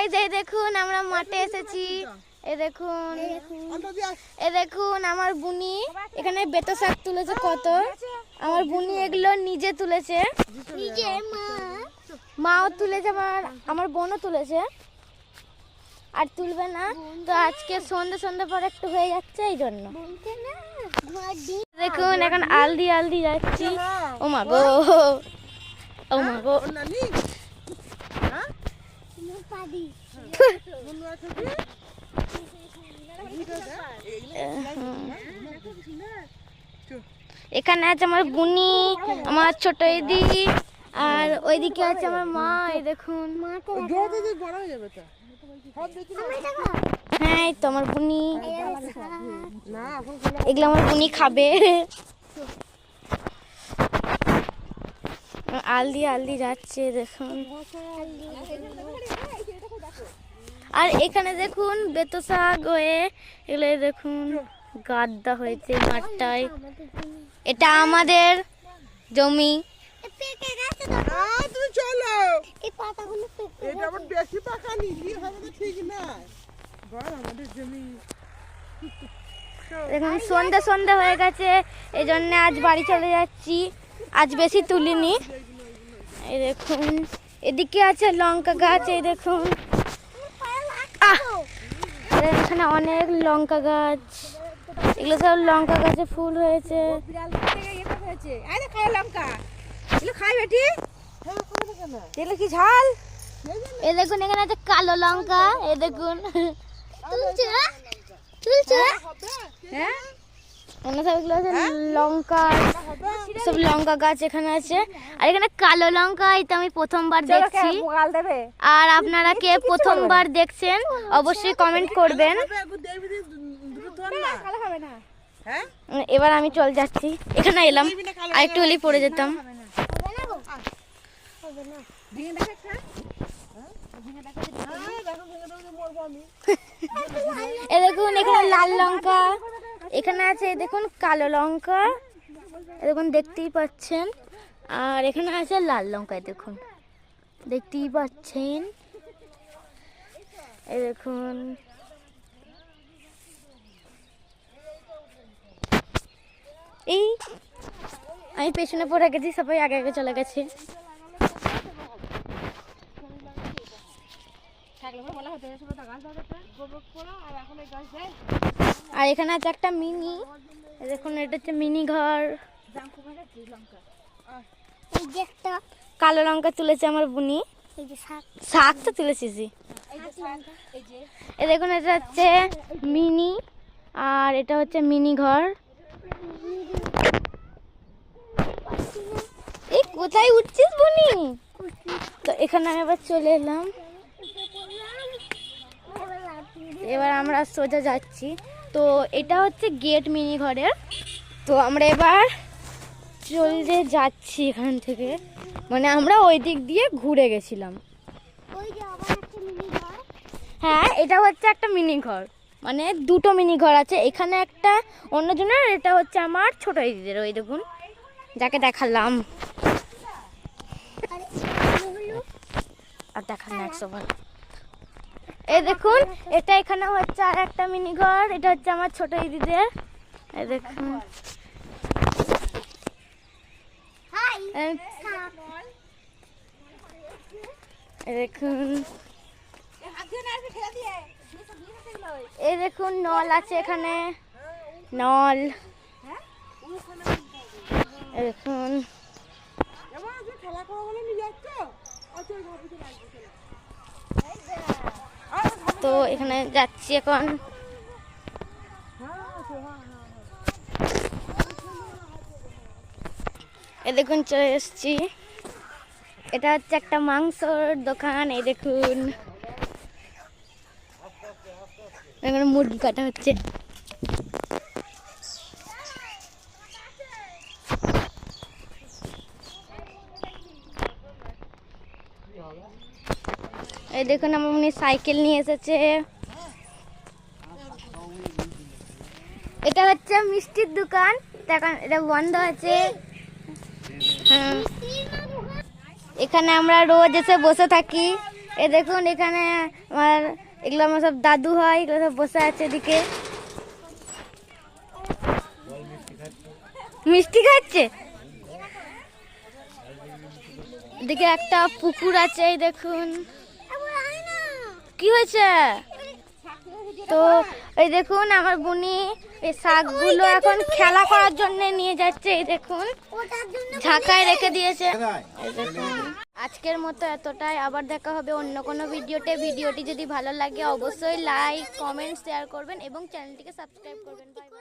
এই দেখুন, আমরা মাঠে এসেছি। এ দেখুন এ দেখুন, আমার বুনি এখানে বেতো শাক তুলেছে কত। আমার বুনি এগুলো নিজে তুলেছে। মাও তুলেছে আমার আমার বোনও তুলেছে। আর তুলবে না। তো আজকে সন্ধে সন্ধে পর একটু হয়ে যাচ্ছে, এই জন্য। দেখুন, এখন আলদি আলদি যাচ্ছি। ও মা গো। ও মা গো। এখানে আছে আমার বুনি আমার ছোট দিদি আর ওইদিকে আছে আমার মা, এই দেখুন। হ্যাঁ তো আমার বুনি এগুলো আমার বুনি খাবে। আলদি আলদি যাচ্ছে, দেখুন। আর এখানে দেখুন বেতো শাক হয়ে এগুলো দেখুন, গাদ্দা হয়েছে মাঠটায়। এটা আমাদের জমি। দেখুন সন্ধ্যা সন্ধ্যা হয়ে গেছে এই জন্য আজ বাড়ি চলে যাচ্ছি। আজ বেশি তুলিনি। এই দেখুন এদিকে আছে লঙ্কা গাছ এই দেখুন! এখানে অনেক লঙ্কা গাছ। এগুলো সব লঙ্কা গাছে ফুল হয়েছে। ইয়ে এগুলো কি ঝাল? দেখুন এখানে আছে কালো লঙ্কা এ দেখুন। তুলছে? তুলছে? হ্যাঁ? আছে লঙ্কা সব লঙ্কা গাছ এখানে আছে। আর এখানে কালো লঙ্কা এটা আমি প্রথমবার দেখছি। আর আপনারা কে প্রথমবার দেখছেন অবশ্যই কমেন্ট করবেন। হ্যাঁ? এবার আমি চল যাচ্ছি। এখানে এলাম। আর একটু হলেই পড়ে যেতাম। হ্যাঁ, এ দেখুন এখানে লাল লঙ্কা। এখানে আছে দেখুন, কালো লঙ্কা। এ দেখুন, দেখতেই পাচ্ছেন। আর এখানে আছে লাল লঙ্কা দেখুন। দেখতেই পাচ্ছেন। এই দেখুন। এই, আমি পেছনে পড়ে গেছি, সবাই আগে আগে চলে গেছে থাকলে পরে বলা হতো এই সময় তো গাছ দাও একটা গোবর করো আর এখন দেয় আর এখানে আছে একটা মিনি। দেখুন এটা হচ্ছে মিনি ঘর। একটা কালো লঙ্কা তুলেছে আমার বুনি। শাক। তো তুলেছিস এ দেখুন এটা হচ্ছে মিনি আর এটা হচ্ছে মিনি ঘর। এই কোথায় উঠছিস বুনি? তো এখানে আমি আবার চলে এলাম। এবার আমরা সোজা যাচ্ছি। তো এটা হচ্ছে গেট মিনি ঘরের। তো আমরা এবার চলে যাচ্ছি এখান থেকে। মানে আমরা ওই দিক দিয়ে ঘুরে গেছিলাম। হ্যাঁ এটা হচ্ছে একটা মিনি ঘর। মানে দুটো মিনি ঘর আছে। এখানে একটা অন্যজনের এটা হচ্ছে আমার ছোট দিদিদের ওই দেখুন। যাকে দেখালাম। আর দেখান না একশো বার এই দেখুন এটা এখানে হচ্ছে আর একটা মিনি ঘর এটা হচ্ছে আমার ছোট দিদিদের। এই দেখুন। দেখুন। এই দেখুন নল আছে এখানে। নল। এই দেখুন। খেলা করো বলে নিয়ে যাচ্ছ আচ্ছা ওই ঘর ভিতরে আসবে চলো। তো এখানে যাচ্ছি এখন। এই দেখুন, চলে এসছি। এটা হচ্ছে একটা মাংসর দোকান, এই দেখুন। এখানে মুরগি কাটা হচ্ছে। এই দেখুন, আমার উনি সাইকেল নিয়ে এসেছে। এটা হচ্ছে মিষ্টির দোকান। এটা বন্ধ আছে। হ্যাঁ। এখানে আমরা রোজ এসে বসে থাকি। এ দেখুন, এখানে আমার, এগুলো আমার সব দাদু হয়, এগুলো সব বসে আছে এদিকে। মিষ্টি খাচ্ছে? এদিকে একটা পুকুর আছে দেখুন। হয়েছে? তো এই দেখুন, আমার বুনি এই শাকগুলো এখন খেলা করার জন্য নিয়ে যাচ্ছে, এই দেখুন। ঝাঁকায় রেখে দিয়েছে। আজকের মতো এতটাই। আবার দেখা হবে অন্য কোনো ভিডিওতে। ভিডিওটি যদি ভালো লাগে, অবশ্যই লাইক কমেন্ট শেয়ার করবেন এবং চ্যানেলটিকে সাবস্ক্রাইব করবেন। Bye bye